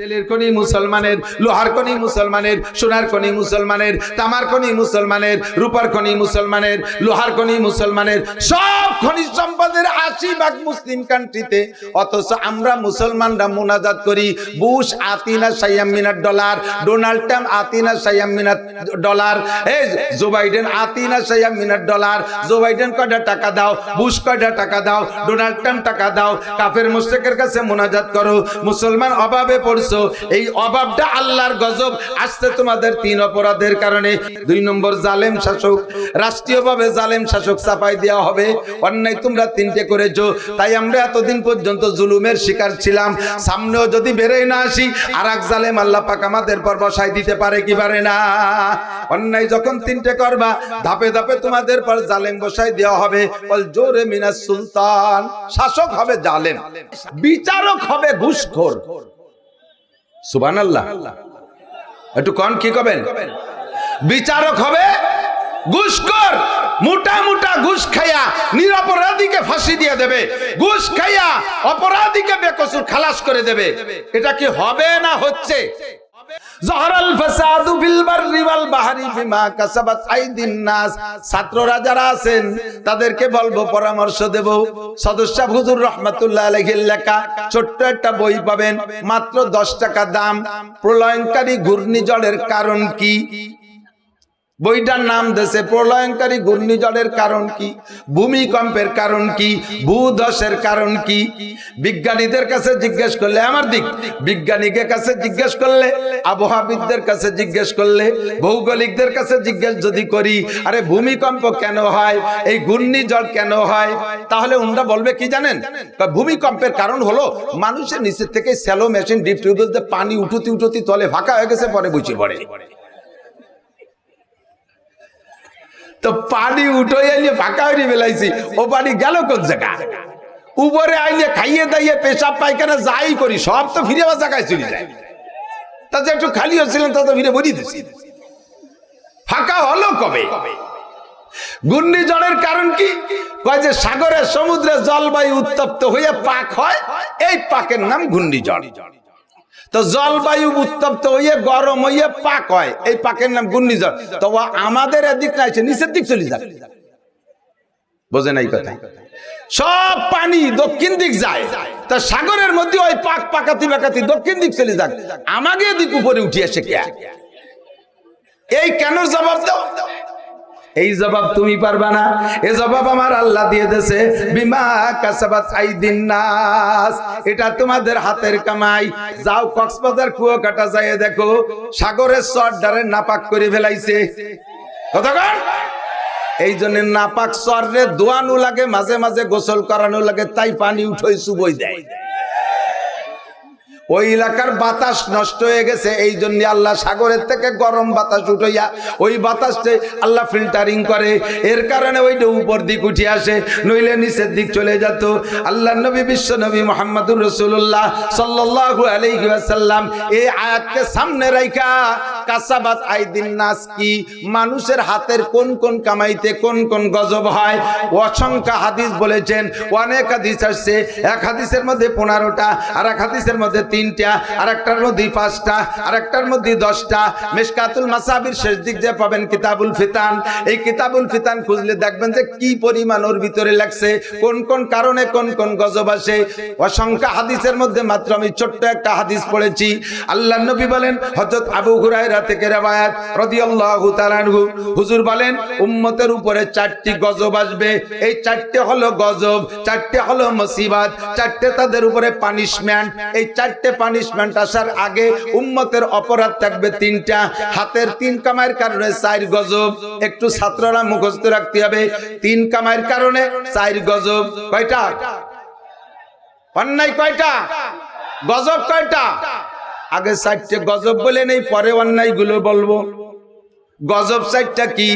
তেলের খনি মুসলমানের, লোহার খনি মুসলমানের, সোনার খনি মুসলমানের, তামার খনি মুসলমানের, রূপার খনি মুসলমানের, লোহার খনি মুসলমানের, সব খনিজ সম্পদের আশি ভাগ মুসলিম কান্ট্রিতে। অথচ আমরা মুসলমানরা মোনাজাত করি, বুশ আতিনা সাইয়াম মিনার ডলার, ডোনাল্ড ট্রাম্প আতিনা সাইয়াম মিনার ডলার, এই জো বাইডেন আতিনা সাইয়াম মিনার ডলার, জো বাইডেন কয়টা টাকা দাও, বুশ কয়টা টাকা দাও, ডোনাল্ড ট্রাম্প টাকা দাও, কাফের মুশরিকের কাছে মোনাজাত করো, মুসলমান অভাবে পড়ছো। এই অভাবটা আল্লাহর গজব। আসছে তোমাদের তিন অপরাধের কারণে দুই নম্বর জালেম শাসক, রাষ্ট্রীয়ভাবে জালেম শাসক চাপাই দেওয়া হবে। অন্যায় তোমরা তিনটে করেছ, তাই আমরা এতদিন পর্যন্ত জুলুমের শিকার ছিলাম। সামনেও যদি বেরোয় না আসি আর এক জালেম আল্লাহ পাক আমাদের পর বসাই দিতে পারে কি পারে না? অন্যায় যখন তিনটে করবা, ধাপে ধাপে তোমাদের পর জালেম বসাই দেওয়া হবে। বল, জোরে মিনাস সুলতান, শাসক হবে জালেম, বিচারক হবে ঘুষখোর। সুবান আল্লাহ একটু কন, কি কবেন? বিচারক হবে, ঘুষখোর, মোটা মোটা ঘুষ খাইয়া নিরপরাধীকে ফাঁসি দিয়ে দেবে। ঘুষ খাইয়া অপরাধীকে বেকসুর খালাস করে দেবে। এটা কি হবে না হচ্ছে? আছেন, তাদেরকে বলব, পরামর্শ দেব। সদস্য রহমাতুল্লাহ লেখা ছোট্ট একটা বই পাবেন। মাত্র 10 টাকা দাম। প্রলয়ঙ্কারী ঘূর্ণিঝড়ের কারণ কি? বইটার নাম দেশে প্রলয়ঙ্কারী ঘূর্ণিঝড়ের কারণ কি? ভূমিকম্পের কারণ কি? ভূধসের কারণ কি? বিজ্ঞানীদের কাছে জিজ্ঞেস করলে, আমার দিক বিজ্ঞানীদের কাছে জিজ্ঞেস করলে, আবহাওয়াবিদদের কাছে জিজ্ঞেস করলে, ভৌগোলিকদের কাছে জিজ্ঞেস যদি করি, আরে ভূমিকম্প কেন হয়? এই ঘূর্ণিঝড় কেন হয়? তাহলে উনরা বলবে, কি জানেন? ভূমিকম্পের কারণ হলো মানুষের নিচের থেকে স্যালো মেশিন, ডিপ টিউবওয়েলতে পানি উঠুতি উঠুতি তলে ফাঁকা হয়ে গেছে, পরে বুঝে পড়ে। তো পানি উঠে এলিয়ে ফাঁকা হয়ে বেলাইছি। ও পানি গেল কোন জায়গা? উপরে আইলে খাইয়ে দাইয়ে পেশাব পায়খানা যাই করি, সব তো ফিরে আবার জায়গায় চলে যায়। তাতে একটু খালি হচ্ছিলেন, তা তো ফিরে বলি দিছি। ফাঁকা হলো কবে? ঘূর্ণিঝড়ের কারণ কি? কয় যে সাগরের সমুদ্রে জলবায়ু উত্তপ্ত হয়ে পাক হয়, এই পাকের নাম ঘূর্ণিঝড়। তো জলবায়ু উত্তপ্ত হয়ে গরম হয়ে পাক হয়। এই পাকের নাম ঘূর্ণিঝড়। তো আমাদের এদিক না এসে নিচের দিক চলে যাবে। বোঝে নাই কথা? সব পানি দক্ষিণ দিক যায়। তা সাগরের মধ্যে ওই পাক পাকাতি পাকাতি দক্ষিণ দিক চলে যাক। আমাকে এদিক উপরে উঠে এসে কে? এই কেন জবাব দাও? এই জবাব তুমি পারবা না। এ জবাব আমার আল্লাহ দিয়ে দেছে বিমা কাসাবাত আইদিন নাস। এটা তোমাদের হাতের কামাই। যাও কক্সবাজার কুয়াকাটা যায় দেখো, সাগরের চরডারে নাপাক করে ফেলাইছে। কতক্ষণ এই জন্য নাপাক চররে দোয়ানো লাগে, মাঝে মাঝে গোসল করানো লাগে, তাই পানি উঠোই সুবই দেয়। ওই এলাকার বাতাস নষ্ট হয়ে গেছে, এই জন্য আল্লাহ সাগরের থেকে গরম বাতাস উঠাইয়া ওই বাতাসে আল্লাহ ফিল্টারিং করে। এর কারণে ওইটা উপর দিক উঠে আসে, নইলে নিচের দিক চলে যেত। আল্লাহ নবী, বিশ্ব নবী মোহাম্মদুর রসুল্লাহ সাল্লাহ আলহিহাসাল্লাম এই আয়াতকে সামনে রাইখা কাসাবাত নাস কি? মানুষের হাতের কোন কোন কামাইতে কোন কোন গজব হয়? অসংখ্য হাদিস বলেছেন, অনেক হাদিস আসছে। এক হাদিসের মধ্যে পনেরোটা আর এক হাদিসের মধ্যে তিনটা আর একটার মধ্যে পাঁচটা আর একটার মধ্যে দশটা। মেশকাতুল মাসাবির শেষ দিক যে পাবেন কিতাবুল ফিতান। এই কিতাবুল ফিতান খুঁজলে দেখবেন যে কি পরিমাণ ওর ভিতরে লাগছে, কোন কোন কারণে কোন কোন গজব আসে। অসংখ্য হাদিসের মধ্যে মাত্র আমি ছোট্ট একটা হাদিস পড়েছি। আল্লাহ নবী বলেন, হযরত আবু হুরায়রা থেকে রওয়ায়াত রাদিয়াল্লাহু তাআলা আনহু। হুজুর বলেন, উম্মতের উপরে চারটি গজব আসবে। এই চারটে হলো গজব, চারটে হলো মুসিবত, চারটে তাদের উপরে পানিশমেন্ট। এই চারটে পানিশমেন্ট আসার আগে উম্মতের অপরাধ থাকবে তিনটা। হাতের তিন কামাইয়ের কারণে চার গজব। একটু ছাত্ররা মুখস্থ রাখতে হবে। তিন কামাইয়ের কারণে চার গজব। কয়টা? অন্যায় কয়টা? গজব কয়টা? আগে চারটে গজব বলে নেই, পরে অন্যায়গুলো বলব। গজব সাইটটা কি?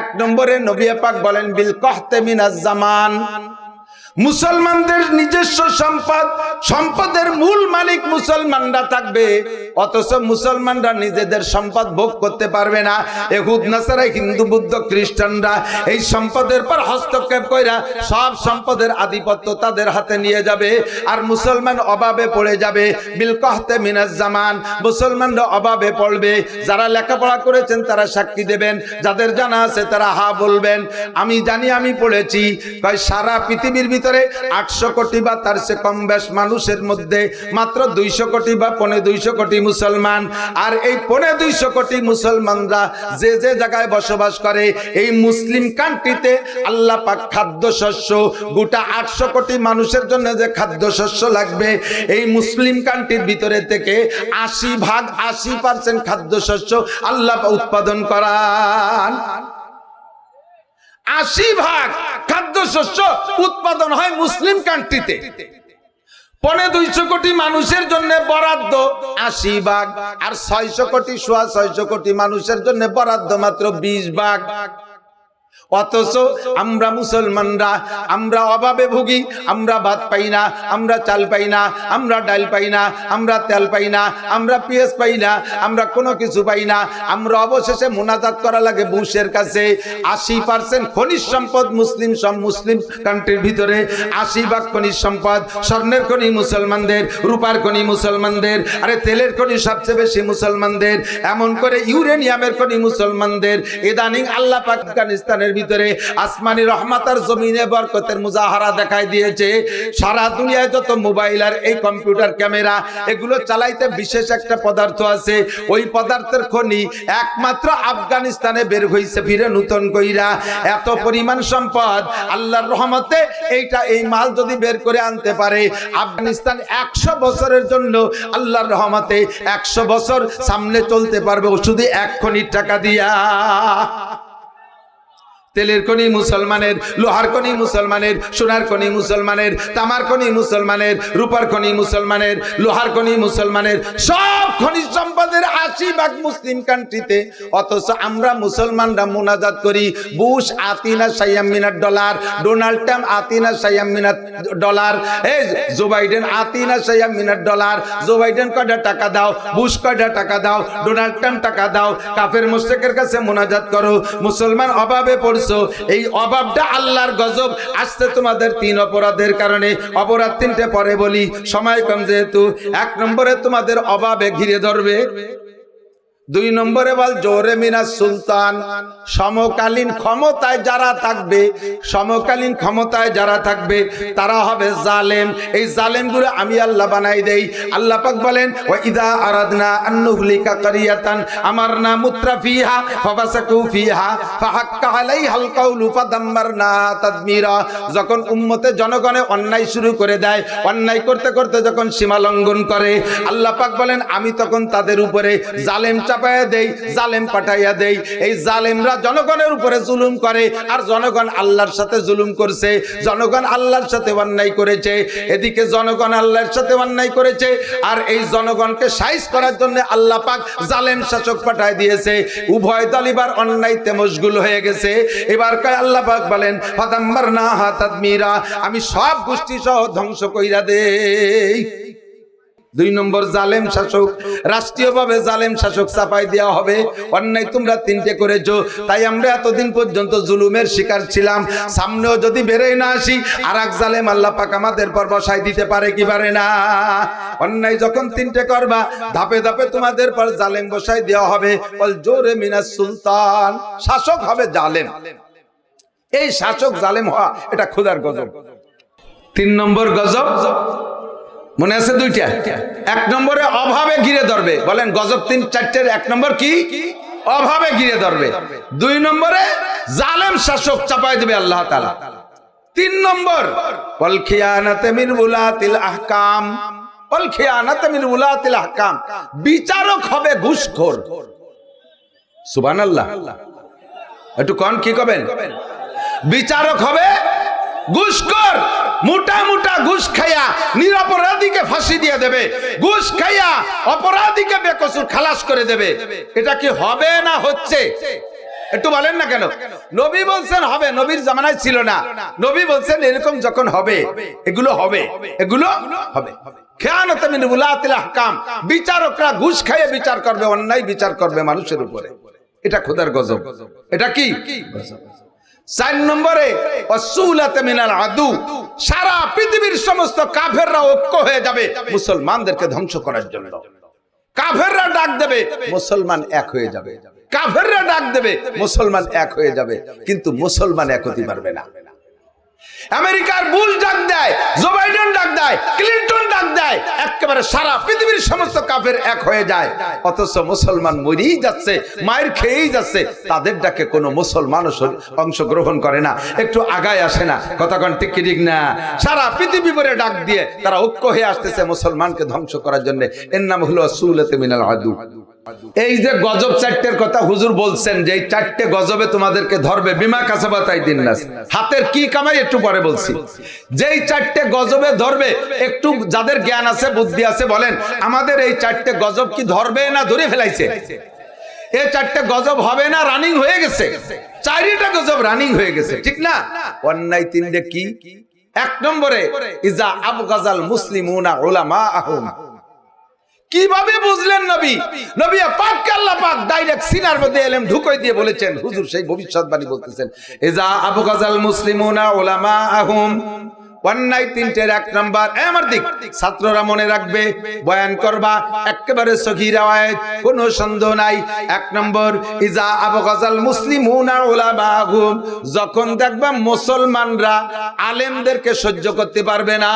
এক নম্বরে নবী পাক বলেন, বিল কহতে মিনাজ জামান। মুসলমানদের নিজস্ব সম্পদ, সম্পদের মূল মালিক মুসলমানরা থাকবে। অথচ মুসলমানরা নিজেদের সম্পদ ভোগ করতে পারবে না। এহুদ, নাসারা, হিন্দু, বুদ্ধ, খ্রিস্টানরা এই সম্পদের পর হস্তক্ষেপ কইরা সব সম্পদের আধিপত্য তাদের হাতে নিয়ে যাবে। আর মুসলমান অভাবে পড়ে যাবে। বিল কহতে মিনাজ জামান। মুসলমানরা অভাবে পড়বে। যারা লেখাপড়া করেছেন তারা সাক্ষী দেবেন। যাদের জানা আছে তারা হা বলবেন। আমি জানি, আমি পড়েছি। কয় সারা পৃথিবীর ভিতরে আটশো কোটি বা তার সে কম বেশ মানুষের মধ্যে মাত্র দুইশো কোটি বা পনে দুইশো কোটি মুসলমান। আর এই পনে দুইশো কোটি মুসলমানরা যে যে জায়গায় বসবাস করে, এই মুসলিম কান্ট্রিতে আল্লাহ পাক খাদ্য শস্য গোটা আটশো কোটি মানুষের জন্য যে খাদ্য শস্য লাগবে, এই মুসলিম কান্ট্রির ভিতরে থেকে আশি ভাগ, আশি পার্সেন্ট খাদ্য শস্য আল্লাহ উৎপাদন করান। আশি ভাগ খাদ্যশস্য উৎপাদন হয় মুসলিম কান্ট্রিতে। পনে দুইশো কোটি মানুষের জন্য বরাদ্দ আশি ভাগ, আর ছয়শো কোটি, সোয়া ছয়শো কোটি মানুষের জন্য বরাদ্দ মাত্র বিশ ভাগ। অথচ আমরা মুসলমানরা, আমরা অভাবে ভুগি, আমরা ভাত পাই না, আমরা চাল পাই না, আমরা ডাল পাই না, আমরা তেল পাই না, আমরা পেঁয়াজ পাই না, আমরা কোনো কিছু পাই না। আমরা অবশেষে মোনাজাত করা লাগে বুশের কাছে। আশি পার্সেন্ট খনিজ সম্পদ মুসলিম সব মুসলিম কান্ট্রির ভিতরে। আশি ভাগ খনিজ সম্পদ স্বর্ণের খনি মুসলমানদের, রূপার খনি মুসলমানদের, আরে তেলের খনি সবচেয়ে বেশি মুসলমানদের, এমন করে ইউরেনিয়ামের খনি মুসলমানদের। ইদানিং আল্লাহ আফগানিস্তানের ভিতরে আসমানি রহমাত আর জমিনে বরকতের মুজাহারা দেখাই দিয়েছে। সারা দুনিয়ায় যত মোবাইল আর এই কম্পিউটার ক্যামেরা, এগুলো চালাইতে বিশেষ একটা পদার্থ আছে। ওই পদার্থের খনি একমাত্র আফগানিস্তানে বের হইছে ফিরে নূতন কইরা। এত পরিমাণ সম্পদ, আল্লাহর রহমতে এইটা, এই মাল যদি বের করে আনতে পারে, আফগানিস্তান একশো বছরের জন্য আল্লাহর রহমতে একশো বছর সামনে চলতে পারবে। শুধু এক খনির টাকা দিয়া। তেলের খনি মুসলমানের, লোহার খনি মুসলমানের, সোনার খনি মুসলমানের, তামার খনি মুসলমানের, রূপার খনি মুসলমানের, লোহার খনি মুসলমানের, সব খনিজ সম্পদের আশি ভাগ মুসলিম কান্ট্রিতে। অথচ আমরা মুসলমানরা মোনাজাত করি, বুশ আতিনা সাইয়াম মিনার ডলার, ডোনাল্ড ট্রাম্প আতিনা সাইয়াম মিনার ডলার, এই জো বাইডেন আতিনা সাইয়াম মিনার ডলার, জো বাইডেন কয়টা টাকা দাও, বুশ কয়টা টাকা দাও, ডোনাল্ড ট্রাম্প টাকা দাও, কাফের মুশরিকের কাছে মোনাজাত করো, মুসলমান অভাবে পড়ছো এই অভাবটা আল্লাহর গজব। আসছে তোমাদের তিন অপরাধের কারণে। অপরাধ তিনটে পরে বলি, সময় কম যেহেতু। এক নম্বরে তোমাদের অভাবে ঘিরে ধরবে। দুই নম্বরে বল, জোরে মিনা সুলতান। সমকালীন ক্ষমতায় যারা থাকবে, সমকালীন ক্ষমতায় যারা থাকবে, তারা হবে জালেম। এই জালেমগুলো আমি আল্লাহ বানাই দেই। আল্লাহ পাক বলেন ও ইদা আরাদনা আন্নুহলিকা কারিয়াতান আমারনা মুত্রাফিহা ফাবাসাকু ফিহা, ফাহাক্কা আলাইহাল কাউলু ফাদাম্মারনা তাদমিরা। যখন উম্মতে জনগণে অন্যায় শুরু করে দেয়, অন্যায় করতে করতে যখন সীমা লঙ্ঘন করে, আল্লাহ পাক বলেন, আমি তখন তাদের উপরে জালেম চাপাইয়া দেই, জালেম পাঠাইয়া দেই। এই জালেমরা জনগণের উপরে জুলুম করে আর জনগণ আল্লাহর সাথে জুলুম করছে। জনগণ আল্লাহর সাথে অন্যায় করেছে। এদিকে জনগণ আল্লাহর সাথে অন্যায় করেছে। আর এই জনগণকে সাইজ করার জন্য আল্লাহ পাক জালেম শাসক পাঠায় দিয়েছে। উভয় দল এবার অন্যায়তে মশগুল হয়ে গেছে। এবার আল্লাহ পাক বলেন ফাদাম্বার না হাতাদ আমি সব গোষ্ঠী সহ ধ্বংস কইরা দেই। দুই নম্বর জালেম শাসক, রাষ্ট্রীয়ভাবে জালেম শাসক চাপাই দেওয়া হবে। অন্যায় তোমরা তিনটে করেছ, তাই আমরা এতদিন পর্যন্ত জুলুমের শিকার ছিলাম। সামনেও যদি বেরোয় না আসি আর এক জালেম আল্লাহ পাক আমাদের পর বসাই দিতে পারে কি পারে না? অন্যায় যখন তিনটে করবা, ধাপে ধাপে তোমাদের পর জালেম বসাই দেওয়া হবে। বল, জোরে মিনাস সুলতান, শাসক হবে জালেম। এই শাসক জালেম হওয়া, এটা খোদার গজব। তিন নম্বর গজব মনে আছে দুইটা? এক নম্বরে অভাবে ঘিরে ধরবে। বলেন গজব তিন চারটের এক নম্বর কি? অভাবে ঘিরে ধরবে। দুই নম্বরে জালেম শাসক চাপাই দেবে আল্লাহ তালা তিন নম্বর আহকাম। বিচারক হবে ঘুষখোর। সুবান আল্লাহ একটু কন কি কবেন? বিচারক হবে ঘুষখোর মোটা মোটা ঘুষ খাইয়া নিরপরাধীকে ফাঁসি দিয়ে দেবে। ঘুষ খাইয়া অপরাধীকে বেকসুর খালাস করে দেবে। এটা কি হবে না হচ্ছে? একটু বলেন না কেন? নবী বলছেন হবে, নবীর জামানায় ছিল না। নবী বলছেন এরকম যখন হবে, এগুলো হবে এগুলো হবে। বিচারকরা ঘুষ খাইয়ে বিচার করবে, অন্যায় বিচার করবে মানুষের উপরে। এটা খোদার গজব। এটা কি? চার নম্বরে আদু। সারা পৃথিবীর সমস্ত কাফেররা ঐক্য হয়ে যাবে মুসলমানদেরকে ধ্বংস করার জন্য। কাফেররা ডাক দেবে, মুসলমান এক হয়ে যাবে। কাফেররা ডাক দেবে, মুসলমান এক হয়ে যাবে। কিন্তু মুসলমান এক হতে পারবে না। আমেরিকার বুল ডাক দেয়, জো বাইডেন ডাক দেয়, ক্লিন্টন ডাক দেয়, একেবারে সারা পৃথিবীর সমস্ত কাফের এক হয়ে যায়। অথচ মুসলমান মরেই যাচ্ছে, মায়ের খেয়েই যাচ্ছে, তাদের ডাকে কোনো মুসলমানও শরী- অংশগ্রহণ করে না। একটু আগায় আসে না। কতক্ষণ ঠিক ঠিক না? সারা পৃথিবী ভরে ডাক দিয়ে তারা ঐক্য হয়ে আসতেছে মুসলমানকে ধ্বংস করার জন্য। এর নাম হলো সুলতে মিনাল আদু। এই যে গজব চারটের কথা হুজুর বলছেন যে এই চারটে গজবে তোমাদেরকে ধরবে, বিমা কাসাবাতাই দিন নাস। হাতের কি কামাই একটু পরে বলছি। যেই চারটে গজবে ধরবে, একটু যাদের জ্ঞান আছে, বুদ্ধি আছে, বলেন, আমাদের এই চারটে গজব কি ধরবে না ধরে ফেলাইছে? এই চারটে গজব হবে না রানিং হয়ে গেছে। চারিটা গজব রানিং হয়ে গেছে, ঠিক না? অন্যায় তিনটে কি? এক নম্বরে, ইজা আবু গাজাল মুসলিমুনা ওলামা আহম কীভাবে বুঝলেন নবী? নবী। পাক আল্লাহ পাক ডাইরেক্ট সিনার মধ্যে এলেম ঢুকই দিয়ে বলেছেন হুজুর সেই ভবিষ্যৎবাণী বলতেছেন। এজা আবু গাজাল মুসলিমুনা উলামা আহুম অন্যায় তিনটের এক নাম্বার আমার দিক। ছাত্ররা মনে রাখবে বয়ান করবা একেবারে সহির আওয়াজ কোনো সন্দেহ নাই। এক নম্বর ইজা আবু গাজাল মুসলিমুনা উলামা আহুম যখন দেখবা মুসলমানরা আলেমদেরকে সহ্য করতে পারবে না।